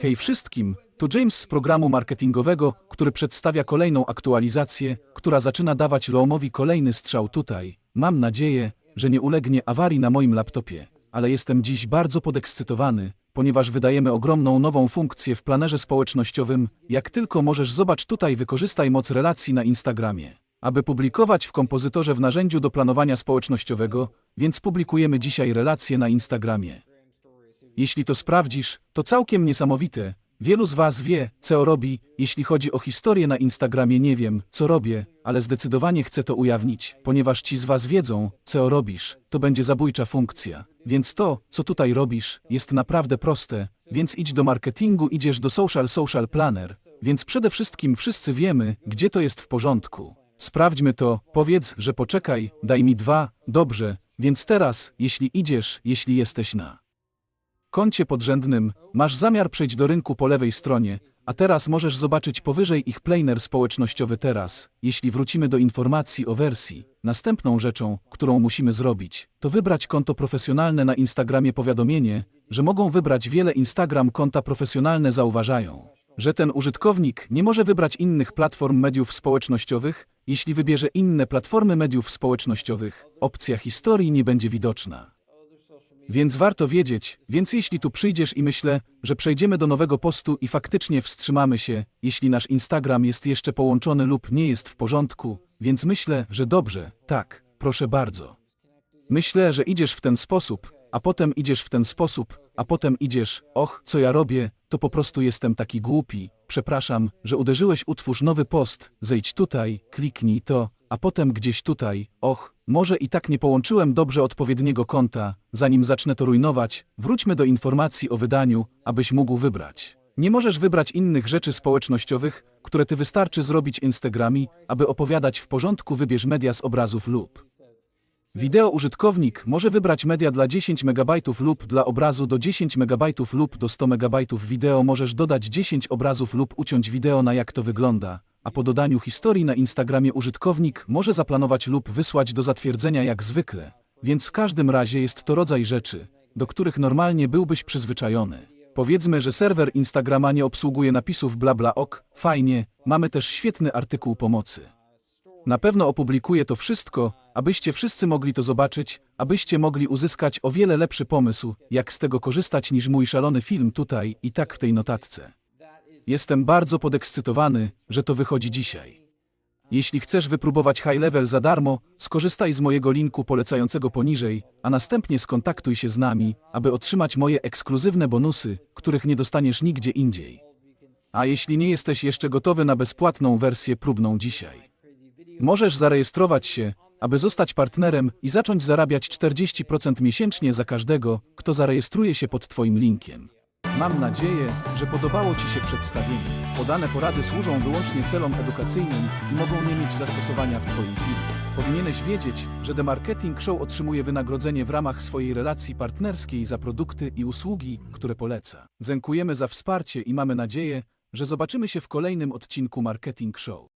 Hej wszystkim, to James z programu marketingowego, który przedstawia kolejną aktualizację, która zaczyna dawać Loomowi kolejny strzał tutaj. Mam nadzieję, że nie ulegnie awarii na moim laptopie, ale jestem dziś bardzo podekscytowany, ponieważ wydajemy ogromną nową funkcję w planerze społecznościowym. Jak tylko możesz zobacz tutaj wykorzystaj moc relacji na Instagramie. Aby publikować w kompozytorze w narzędziu do planowania społecznościowego, więc publikujemy dzisiaj relacje na Instagramie. Jeśli to sprawdzisz, to całkiem niesamowite. Wielu z Was wie, co robi, jeśli chodzi o historię na Instagramie nie wiem, co robię, ale zdecydowanie chcę to ujawnić, ponieważ ci z Was wiedzą, co robisz, to będzie zabójcza funkcja. Więc to, co tutaj robisz, jest naprawdę proste, więc idź do marketingu, idziesz do social social planner, więc przede wszystkim wszyscy wiemy, gdzie to jest w porządku. Sprawdźmy to, powiedz, że poczekaj, daj mi dwa, dobrze, więc teraz, jeśli idziesz, jeśli jesteś na koncie podrzędnym, masz zamiar przejść do rynku po lewej stronie, a teraz możesz zobaczyć powyżej ich planer społecznościowy teraz. Jeśli wrócimy do informacji o wersji, następną rzeczą, którą musimy zrobić, to wybrać konto profesjonalne na Instagramie powiadomienie, że mogą wybrać wiele Instagram konta profesjonalne zauważają, że ten użytkownik nie może wybrać innych platform mediów społecznościowych, jeśli wybierze inne platformy mediów społecznościowych, opcja historii nie będzie widoczna. Więc warto wiedzieć, więc jeśli tu przyjdziesz i myślę, że przejdziemy do nowego postu i faktycznie wstrzymamy się, jeśli nasz Instagram jest jeszcze połączony lub nie jest w porządku, więc myślę, że dobrze, tak, proszę bardzo. Myślę, że idziesz w ten sposób, a potem idziesz w ten sposób, a potem idziesz, och, co ja robię, to po prostu jestem taki głupi, przepraszam, że uderzyłeś, utwórz nowy post, zejdź tutaj, kliknij to, a potem gdzieś tutaj, och, może i tak nie połączyłem dobrze odpowiedniego konta, zanim zacznę to rujnować, wróćmy do informacji o wydaniu, abyś mógł wybrać. Nie możesz wybrać innych rzeczy społecznościowych, które ty wystarczy zrobić Instagrami, aby opowiadać w porządku wybierz media z obrazów lub. Wideo użytkownik może wybrać media dla 10 MB lub dla obrazu do 10 MB lub do 100 MB wideo możesz dodać 10 obrazów lub uciąć wideo na jak to wygląda, a po dodaniu historii na Instagramie użytkownik może zaplanować lub wysłać do zatwierdzenia jak zwykle. Więc w każdym razie jest to rodzaj rzeczy, do których normalnie byłbyś przyzwyczajony. Powiedzmy, że serwer Instagrama nie obsługuje napisów bla bla ok, fajnie, mamy też świetny artykuł pomocy. Na pewno opublikuję to wszystko, abyście wszyscy mogli to zobaczyć, abyście mogli uzyskać o wiele lepszy pomysł, jak z tego korzystać niż mój szalony film tutaj i tak w tej notatce. Jestem bardzo podekscytowany, że to wychodzi dzisiaj. Jeśli chcesz wypróbować high level za darmo, skorzystaj z mojego linku polecającego poniżej, a następnie skontaktuj się z nami, aby otrzymać moje ekskluzywne bonusy, których nie dostaniesz nigdzie indziej. A jeśli nie jesteś jeszcze gotowy na bezpłatną wersję próbną dzisiaj, możesz zarejestrować się, aby zostać partnerem i zacząć zarabiać 40% miesięcznie za każdego, kto zarejestruje się pod Twoim linkiem. Mam nadzieję, że podobało Ci się przedstawienie. Podane porady służą wyłącznie celom edukacyjnym i mogą nie mieć zastosowania w Twoim filmie. Powinieneś wiedzieć, że The Marketing Show otrzymuje wynagrodzenie w ramach swojej relacji partnerskiej za produkty i usługi, które poleca. Dziękujemy za wsparcie i mamy nadzieję, że zobaczymy się w kolejnym odcinku Marketing Show.